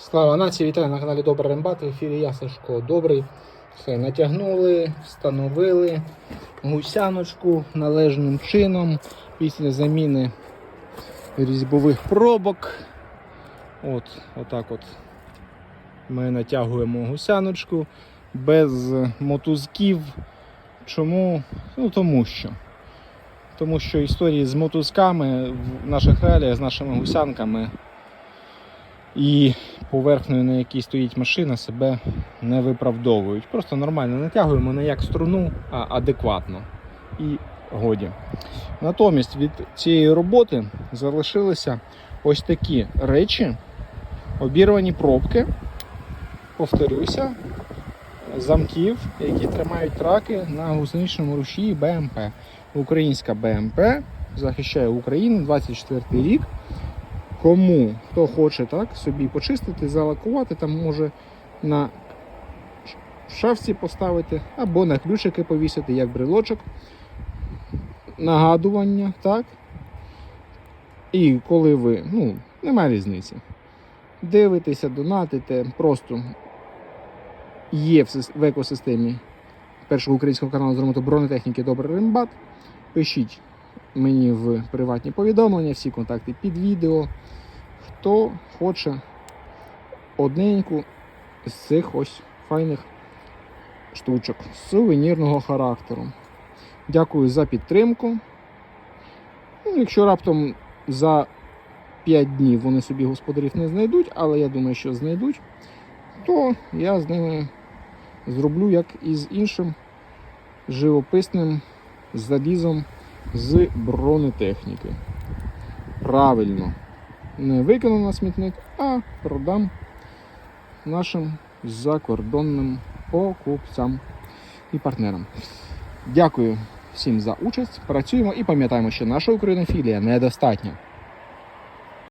Слава нації, вітаю на каналі Добрий Рембат. В ефірі я Добрий. Все, натягнули, встановили гусяночку належним чином після заміни різьбових пробок. От, отак от ми натягуємо гусяночку без мотузків. Чому? Ну тому що. Тому що історії з мотузками в наших реаліях з нашими гусянками і поверхнею, на якій стоїть машина, себе не виправдовують. Просто нормально натягуємо не як струну, а адекватно. І годі. Натомість від цієї роботи залишилися ось такі речі, обірвані пробки, повторюся, замків, які тримають траки на гусеничному рушії БМП. Українська БМП захищає Україну 24 рік. Кому хто хоче так собі почистити, залакувати, там може на шафці поставити або на ключики повісити, як брелочок. Нагадування, так? І коли ви, ну, немає різниці. Дивитеся, донатите, просто є в, екосистемі першого українського каналу з ремонту бронетехніки Добрий Рембат. Пишіть мені в приватні повідомлення, всі контакти під відео. Хто хоче одненьку з цих ось файних штучок сувенірного характеру. Дякую за підтримку. Ну, якщо раптом за 5 днів вони собі господарів не знайдуть, але я думаю, що знайдуть, то я з ними зроблю як і з іншим живописним залізом з бронетехніки. Правильно, не викину на смітник, а продам нашим закордонним покупцям і партнерам. Дякую всім за участь. Працюємо і пам'ятаємо, що наша українофілія недостатня.